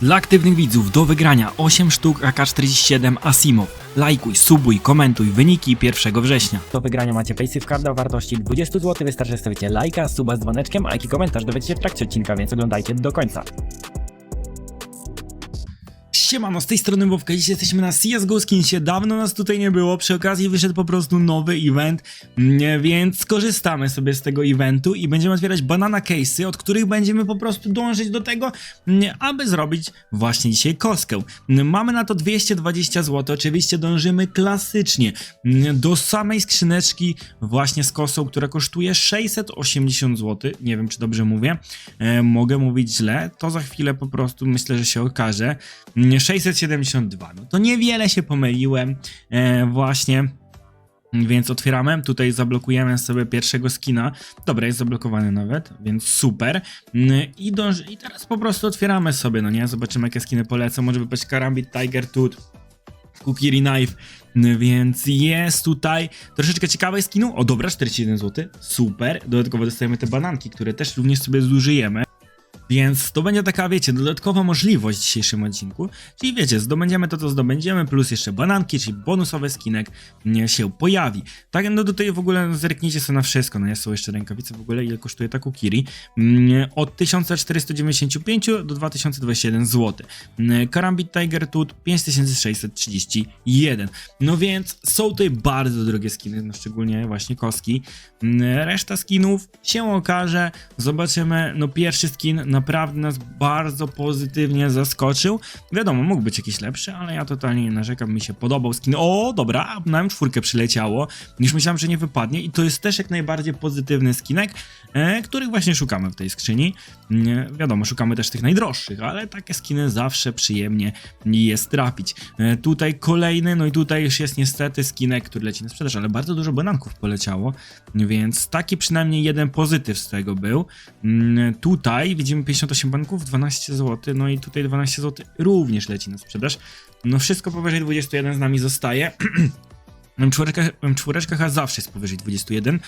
Dla aktywnych widzów do wygrania 8 sztuk AK-47 Asimov. Lajkuj, subuj, komentuj wyniki 1 września. Do wygrania macie Paysafe Carda o wartości 20 zł. Wystarczy, że stawicie lajka, suba z dzwoneczkiem, a jaki komentarz dowiecie się w trakcie odcinka, więc oglądajcie do końca. Siemano, z tej strony Wowka, dzisiaj jesteśmy na CSGO Skinsie, dawno nas tutaj nie było, przy okazji wyszedł po prostu nowy event, mm, więc skorzystamy sobie z tego eventu i będziemy otwierać banana case'y, od których będziemy po prostu dążyć do tego, mm, aby zrobić właśnie dzisiaj koskę. Mm, Mamy na to 220 zł, oczywiście dążymy klasycznie do samej skrzyneczki właśnie z kosą, która kosztuje 680 zł, nie wiem czy dobrze mówię, e, mogę mówić źle, to za chwilę po prostu myślę, że się okaże. Mm, 672, no to niewiele się pomyliłem e, właśnie. Więc otwieramy, tutaj zablokujemy sobie pierwszego skina. Dobra, jest zablokowany nawet, więc super. Mm, I, dąż... I teraz po prostu otwieramy sobie, no nie? Zobaczymy jakie skiny polecą. Może wypaść Karambit, Tiger Tooth, Kukiri Knife, Mm, więc jest tutaj troszeczkę ciekawej skinu. O dobra, 41 zł, super. Dodatkowo dostajemy te bananki, które też również sobie zużyjemy. Więc to będzie taka, wiecie, dodatkowa możliwość w dzisiejszym odcinku. Czyli wiecie, zdobędziemy to, co zdobędziemy, plus jeszcze bananki, czyli bonusowy skinek nie się pojawi. Tak, no tutaj w ogóle zerknijcie sobie na wszystko. No jest są jeszcze rękawice w ogóle, ile kosztuje ta Kukiri. Mm, Od 1495 do 2021 zł. Mm, Karambit Tiger Tooth 5631. No więc są tutaj bardzo drogie skiny, no szczególnie właśnie koski. Mm, Reszta skinów się okaże. Zobaczymy. No pierwszy skin naprawdę nas bardzo pozytywnie zaskoczył. Wiadomo, mógł być jakiś lepszy, ale ja totalnie nie narzekam. Mi się podobał skin. O, dobra, na M4 przyleciało. Niż myślałem, że nie wypadnie. I to jest też jak najbardziej pozytywny skinek, e, których właśnie szukamy w tej skrzyni. Nie, wiadomo, szukamy też tych najdroższych, ale takie skiny zawsze przyjemnie jest trafić. E, tutaj kolejny, no i tutaj już jest niestety skinek, który leci na sprzedaż, ale bardzo dużo bananków poleciało, więc taki przynajmniej jeden pozytyw z tego był. Mm, Tutaj widzimy 58 banków, 12 zł, no i tutaj 12 zł również leci na sprzedaż. No wszystko powyżej 21 z nami zostaje. M4, M4 chyba zawsze jest powyżej 21.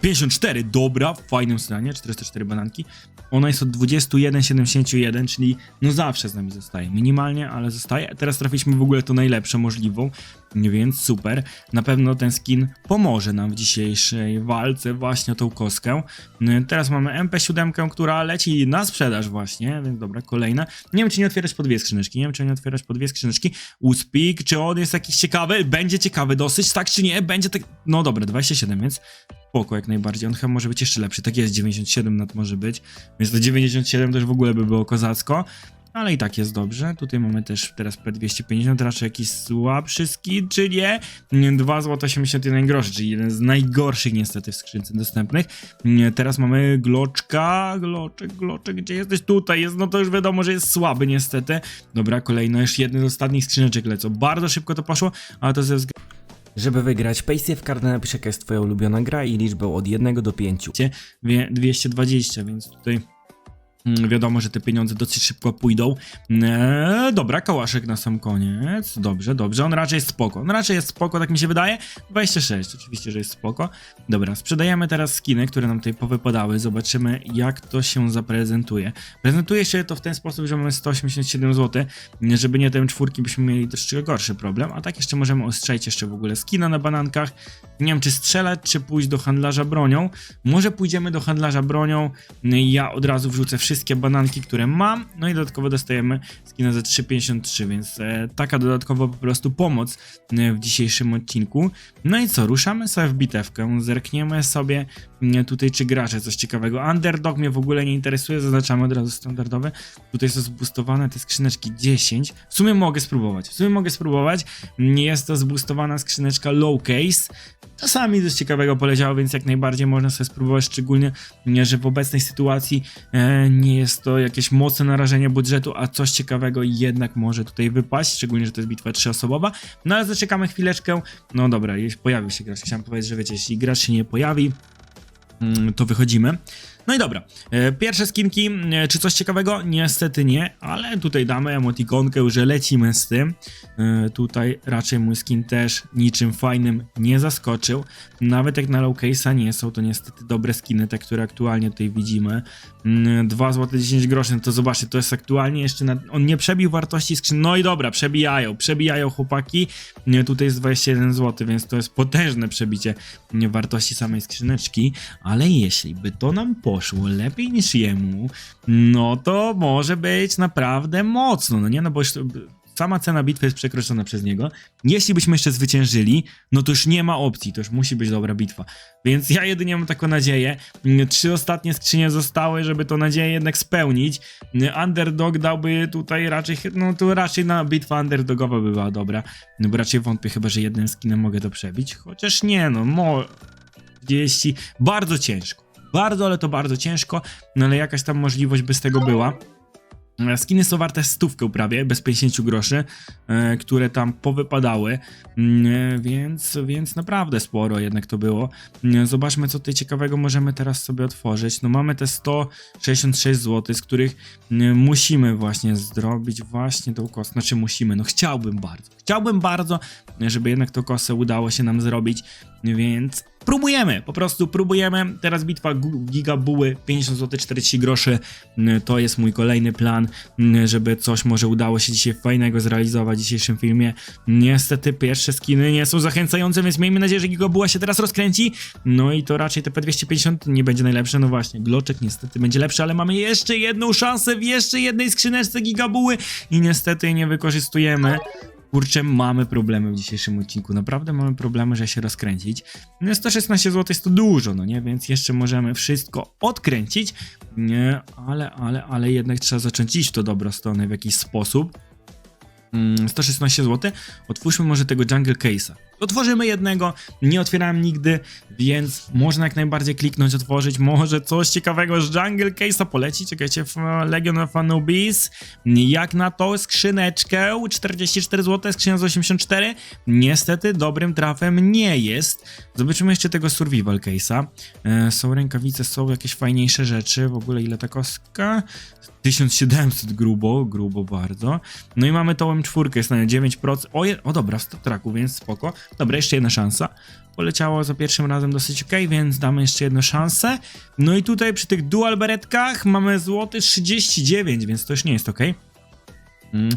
54, dobra, w fajnym stanie, 404 bananki. Ona jest od 21,71, czyli no zawsze z nami zostaje. Minimalnie, ale zostaje. Teraz trafiliśmy w ogóle to najlepsze możliwą, więc super. Na pewno ten skin pomoże nam w dzisiejszej walce właśnie o tą kostkę. Teraz mamy MP7, która leci na sprzedaż właśnie, więc dobra, kolejna. Nie wiem, czy nie otwierać po dwie skrzyneczki, nie wiem, czy nie otwierać po dwie skrzyneczki. Uspik, czy on jest jakiś ciekawy? Będzie ciekawy dosyć, tak czy nie? Będzie tak... No dobra, 27, więc spoko jak najbardziej. On chyba może być jeszcze lepszy. Tak jest, 97 nad może być. Więc to 97 też w ogóle by było kozacko. Ale i tak jest dobrze. Tutaj mamy też teraz P250, raczej jakiś słabszy skin, czy nie? 2 zł 81 groszy, czyli jeden z najgorszych niestety w skrzynce dostępnych. Teraz mamy Gloczka, Gloczek, Gloczek, gdzie jesteś? Tutaj jest, no to już wiadomo, że jest słaby niestety. Dobra, kolejno już jeden z ostatnich skrzyneczek lecą. Bardzo szybko to poszło, ale to ze względu Żeby wygrać Paysafe Carda napisz jaka jest twoja ulubiona gra i liczbę od 1 do 5. wie- 220, więc tutaj mm, wiadomo, że te pieniądze dosyć szybko pójdą. Eee, dobra, kałaszek na sam koniec. Dobrze, dobrze. On raczej jest spoko. On raczej jest spoko, tak mi się wydaje. 26, oczywiście, że jest spoko. Dobra, sprzedajemy teraz skiny, które nam tutaj powypadały. Zobaczymy, jak to się zaprezentuje. Prezentuje się to w ten sposób, że mamy 187 zł. Żeby nie te czwórki, byśmy mieli troszeczkę gorszy problem. A tak jeszcze możemy ostrzelić jeszcze w ogóle skina na banankach. Nie wiem, czy strzelać, czy pójść do handlarza bronią. Może pójdziemy do handlarza bronią. Ja od razu wrzucę wszystkie bananki, które mam. No i dodatkowo dostajemy skina za 3,53, więc e, taka dodatkowa po prostu pomoc e, w dzisiejszym odcinku. No i co, ruszamy sobie w bitewkę, zerkniemy sobie mm, tutaj, czy gracze coś ciekawego. Underdog mnie w ogóle nie interesuje, zaznaczamy od razu standardowe. Tutaj są zboostowane te skrzyneczki 10. W sumie mogę spróbować, w sumie mogę spróbować. Jest to zboostowana skrzyneczka low case. Czasami coś ciekawego poleciało, więc jak najbardziej można sobie spróbować, szczególnie, nie, że w obecnej sytuacji e, nie jest to jakieś mocne narażenie budżetu, a coś ciekawego jednak może tutaj wypaść, szczególnie, że to jest bitwa trzyosobowa. No ale zaczekamy chwileczkę. No dobra, pojawił się gracz. Chciałem powiedzieć, że wiecie, jeśli gracz się nie pojawi, mm, to wychodzimy. No i dobra, e, pierwsze skinki, e, czy coś ciekawego? Niestety nie, ale tutaj damy emotikonkę, że lecimy z tym. E, Tutaj raczej mój skin też niczym fajnym nie zaskoczył. Nawet jak na low case'a nie są to niestety dobre skiny, te, które aktualnie tutaj widzimy. mm, 2 zł 10 groszy, no to zobaczcie, to jest aktualnie jeszcze, na, on nie przebił wartości skrzyn, no i dobra, przebijają, przebijają chłopaki, tutaj jest 21 zł, więc to jest potężne przebicie wartości samej skrzyneczki, ale jeśli by to nam poszło lepiej niż jemu, no to może być naprawdę mocno, no nie, no bo już sama cena bitwy jest przekroczona przez niego. Jeśli byśmy jeszcze zwyciężyli, no to już nie ma opcji, to już musi być dobra bitwa. Więc ja jedynie mam taką nadzieję. Trzy ostatnie skrzynie zostały, żeby tą nadzieję jednak spełnić. Underdog dałby tutaj raczej, no to raczej na bitwa underdogowa by była dobra. No bo raczej wątpię chyba, że jednym skinem mogę to przebić. Chociaż nie, no mo... 30, bardzo ciężko. Bardzo, ale to bardzo ciężko, no ale jakaś tam możliwość by z tego była. E, Skiny są warte stówkę prawie, bez 50 groszy, e, które tam powypadały, Mm, e, więc, więc naprawdę sporo jednak to było. Mm, Zobaczmy, co tutaj ciekawego możemy teraz sobie otworzyć. No mamy te 166 zł, z których mm, musimy właśnie zrobić właśnie tą kosę. Znaczy musimy, no chciałbym bardzo. Chciałbym bardzo, żeby jednak tą kosę udało się nam zrobić, więc próbujemy, po prostu próbujemy. Teraz bitwa Gigabuły, 50 zł 40 groszy, Mm, to jest mój kolejny plan, mm, żeby coś może udało się dzisiaj fajnego zrealizować w dzisiejszym filmie. Niestety pierwsze skiny nie są zachęcające, więc miejmy nadzieję, że Gigabuła się teraz rozkręci. No i to raczej TP250 nie będzie najlepsze, no właśnie, Gloczek niestety będzie lepszy, ale mamy jeszcze jedną szansę w jeszcze jednej skrzyneczce Gigabuły i niestety nie wykorzystujemy. Kurczę, mamy problemy w dzisiejszym odcinku. Naprawdę mamy problemy, że się rozkręcić. No 116 zł jest to dużo, no nie? Więc jeszcze możemy wszystko odkręcić. Nie, ale, ale, ale jednak trzeba zacząć iść w to dobrą stronę w jakiś sposób. Mm, 116 zł. Otwórzmy może tego Jungle Case'a. Otworzymy jednego, nie otwierałem nigdy, więc można jak najbardziej kliknąć, otworzyć. Może coś ciekawego z Jungle Case'a poleci. Czekajcie, Legion of Anubis. Jak na to skrzyneczkę? 44 zł, skrzynia z 84. Niestety dobrym trafem nie jest. Zobaczymy jeszcze tego Survival Case'a. E, są rękawice, są jakieś fajniejsze rzeczy. W ogóle ile ta kostka? 1700 grubo, grubo bardzo. No i mamy tą M4, jest na nią 9%. O, je, o dobra, w stop tracku, więc spoko. Dobra, jeszcze jedna szansa. Poleciało za pierwszym razem dosyć ok, więc damy jeszcze jedną szansę. No i tutaj przy tych dual beretkach mamy złoty 39, więc to już nie jest ok. Mm,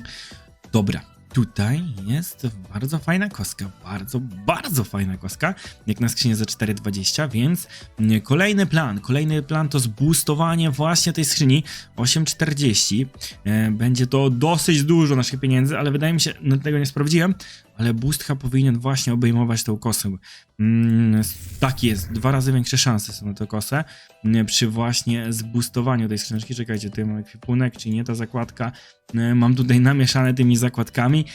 dobra. Tutaj jest bardzo fajna koska, bardzo, bardzo fajna koska, jak na skrzynię za 4,20, więc mm, kolejny plan, kolejny plan to zboostowanie właśnie tej skrzyni 8,40. E, Będzie to dosyć dużo naszych pieniędzy, ale wydaje mi się, no tego nie sprawdziłem, ale boostka powinien właśnie obejmować tą kosę. Mm, tak jest, dwa razy większe szanse są na tę kosę mm, przy właśnie zboostowaniu tej skrzyneczki. Czekajcie, tutaj mam ekwipunek, czy nie ta zakładka. E, Mam tutaj namieszane tymi zakładkami.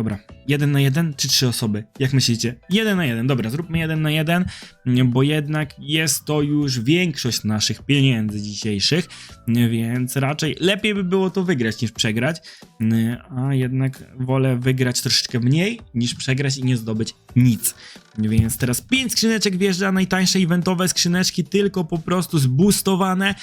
Dobra, jeden na jeden czy trzy osoby? Jak myślicie? Jeden na jeden, dobra, zróbmy jeden na jeden, bo jednak jest to już większość naszych pieniędzy dzisiejszych, więc raczej lepiej by było to wygrać niż przegrać, a jednak wolę wygrać troszeczkę mniej niż przegrać i nie zdobyć nic. Więc teraz 5 skrzyneczek wjeżdża, najtańsze eventowe skrzyneczki, tylko po prostu zboostowane,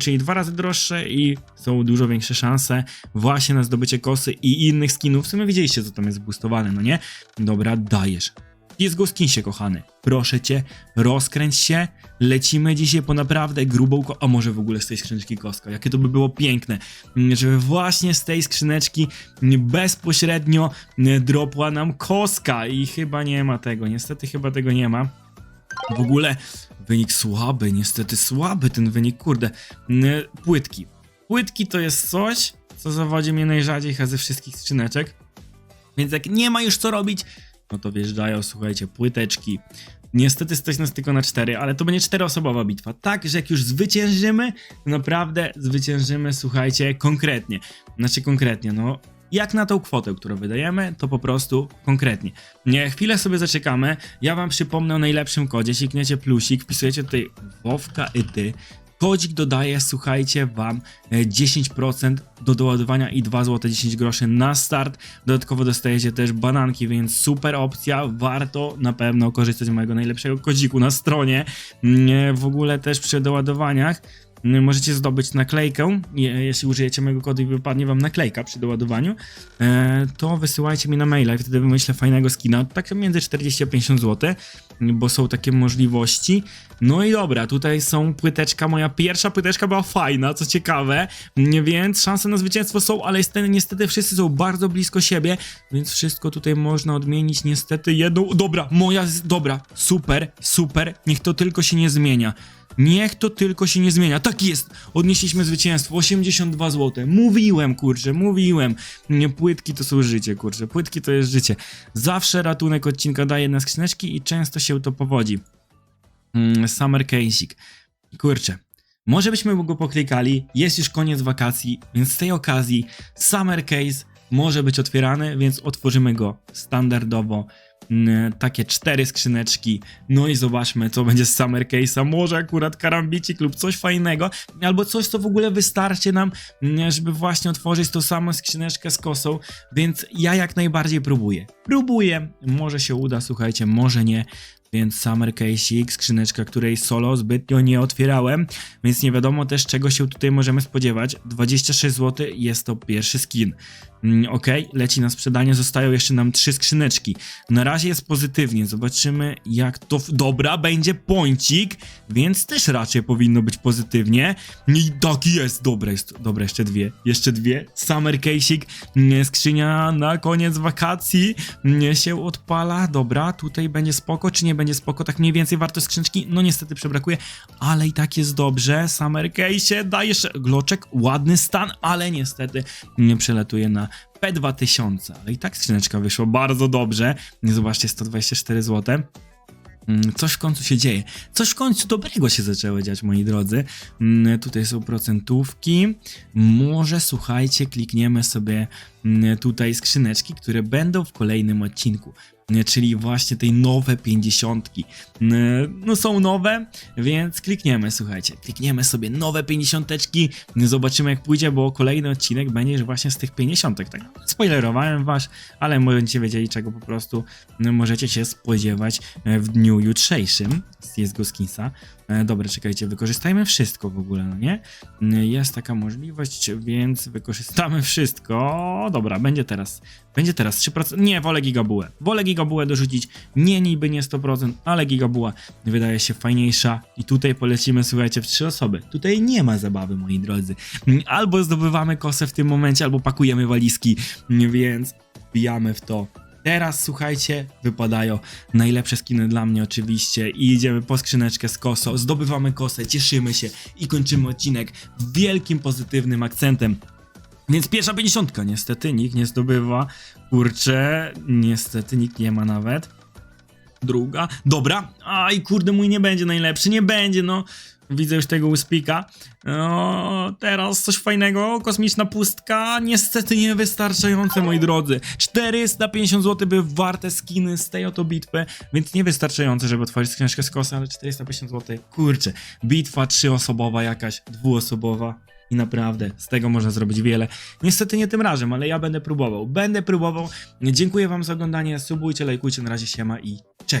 czyli dwa razy droższe i są dużo większe szanse właśnie na zdobycie kosy i innych skinów. W sumie widzieliście, co tam jest zboostowane, no nie? Dobra, dajesz. Jest go skinsie, kochany. Proszę cię, rozkręć się. Lecimy dzisiaj po naprawdę grubą A może w ogóle z tej skrzyneczki koska? Jakie to by było piękne, mm, żeby właśnie z tej skrzyneczki mm, bezpośrednio mm, dropła nam koska. I chyba nie ma tego, niestety chyba tego nie ma. W ogóle wynik słaby, niestety słaby ten wynik, kurde. Płytki. Płytki to jest coś, co zawodzi mnie najrzadziej ze wszystkich skrzyneczek. Więc jak nie ma już co robić, no to wjeżdżają, słuchajcie, płyteczki. Niestety stać nas tylko na cztery, ale to będzie czteroosobowa bitwa. Tak, że jak już zwyciężymy, to naprawdę zwyciężymy, słuchajcie, konkretnie. Znaczy konkretnie, no jak na tą kwotę, którą wydajemy, to po prostu konkretnie. Nie, chwilę sobie zaczekamy. Ja wam przypomnę o najlepszym kodzie. Klikniecie plusik, wpisujecie tutaj Wowka i ty. Kodzik dodaje, słuchajcie, wam e, 10% do doładowania i 2 zł 10 groszy na start. Dodatkowo dostajecie też bananki, więc super opcja. Warto na pewno korzystać z mojego najlepszego kodziku na stronie. Mm, W ogóle też przy doładowaniach możecie zdobyć naklejkę, je, jeśli użyjecie mojego kodu i wypadnie wam naklejka przy doładowaniu, e, to wysyłajcie mi na maila i wtedy wymyślę fajnego skina, tak między 40 a 50 zł, bo są takie możliwości. No i dobra, tutaj są płyteczka, moja pierwsza płyteczka była fajna, co ciekawe, więc szanse na zwycięstwo są, ale niestety wszyscy są bardzo blisko siebie, więc wszystko tutaj można odmienić niestety jedną, dobra, moja, dobra, super, super, niech to tylko się nie zmienia. Niech to tylko się nie zmienia. Tak jest! Odnieśliśmy zwycięstwo. 82 zł. Mówiłem, kurczę, mówiłem. Nie, płytki to są życie, kurczę. Płytki to jest życie. Zawsze ratunek odcinka daje na skrzyneczki i często się to powodzi. Mm, Summer Casing. Kurczę. Może byśmy go poklikali. Jest już koniec wakacji, więc z tej okazji Summer Case może być otwierany, więc otworzymy go standardowo. Takie cztery skrzyneczki. No i zobaczmy, co będzie z Summer Case'a. Może akurat karambicik lub coś fajnego, albo coś, co w ogóle wystarczy nam, żeby właśnie otworzyć tą samą skrzyneczkę z kosą. Więc ja jak najbardziej próbuję. Próbuję. Może się uda, słuchajcie, może nie. Więc Summer Case'ik, skrzyneczka, której solo zbytnio nie otwierałem, więc nie wiadomo też czego się tutaj możemy spodziewać. 26 zł jest to pierwszy skin. Mm, ok, leci na sprzedanie, zostają jeszcze nam trzy skrzyneczki. Na razie jest pozytywnie, zobaczymy jak to... Dobra, będzie pońcik, więc też raczej powinno być pozytywnie. I tak jest, dobra, jest, dobra, jeszcze dwie, jeszcze dwie. Summer Case'ik, mm, skrzynia na koniec wakacji mm, się odpala, dobra, tutaj będzie spoko, czy nie będzie spoko, tak mniej więcej warto skrzyneczki, no niestety przebrakuje, ale i tak jest dobrze, Summer Case daje gloczek, ładny stan, ale niestety nie przelatuje na P2000, ale i tak skrzyneczka wyszła bardzo dobrze, zobaczcie, 124 zł. Mm, Coś w końcu się dzieje. Coś w końcu dobrego się zaczęło dziać, moi drodzy. Mm, Tutaj są procentówki. Może słuchajcie, klikniemy sobie mm, tutaj skrzyneczki, które będą w kolejnym odcinku. Czyli właśnie tej nowe 50. No są nowe, więc klikniemy, słuchajcie. Klikniemy sobie nowe 50. Zobaczymy jak pójdzie, bo kolejny odcinek będzie właśnie z tych 50. Tak spoilerowałem was, ale będziecie wiedzieli czego po prostu możecie się spodziewać e, w dniu jutrzejszym z CSGO Skinsa. E, Dobra, czekajcie, wykorzystajmy wszystko w ogóle, no nie? Jest taka możliwość, więc wykorzystamy wszystko. Dobra, będzie teraz. Będzie teraz 3%. Nie, wolę gigabułę. Wolę gigabułę dorzucić. Nie niby nie 100%, ale gigabuła wydaje się fajniejsza. I tutaj polecimy, słuchajcie, w trzy osoby. Tutaj nie ma zabawy, moi drodzy. Albo zdobywamy kosę w tym momencie, albo pakujemy walizki, więc wbijamy w to. Teraz słuchajcie, wypadają najlepsze skiny dla mnie oczywiście i idziemy po skrzyneczkę z kosą, zdobywamy kosę, cieszymy się i kończymy odcinek wielkim pozytywnym akcentem. Więc pierwsza pięćdziesiątka, niestety nikt nie zdobywa, kurczę, niestety nikt nie ma nawet. Druga, dobra, aj kurde mój nie będzie najlepszy, nie będzie no. Widzę już tego uspika. No, teraz coś fajnego, kosmiczna pustka, niestety niewystarczające, moi drodzy. 450 zł były warte skiny z tej oto bitwy, więc niewystarczające, żeby otworzyć skrzyneczkę z kosy, ale 450 zł, kurczę, bitwa trzyosobowa jakaś, dwuosobowa. I naprawdę, z tego można zrobić wiele. Niestety nie tym razem, ale ja będę próbował. Będę próbował. Dziękuję wam za oglądanie, subujcie, lajkujcie, na razie siema i cześć.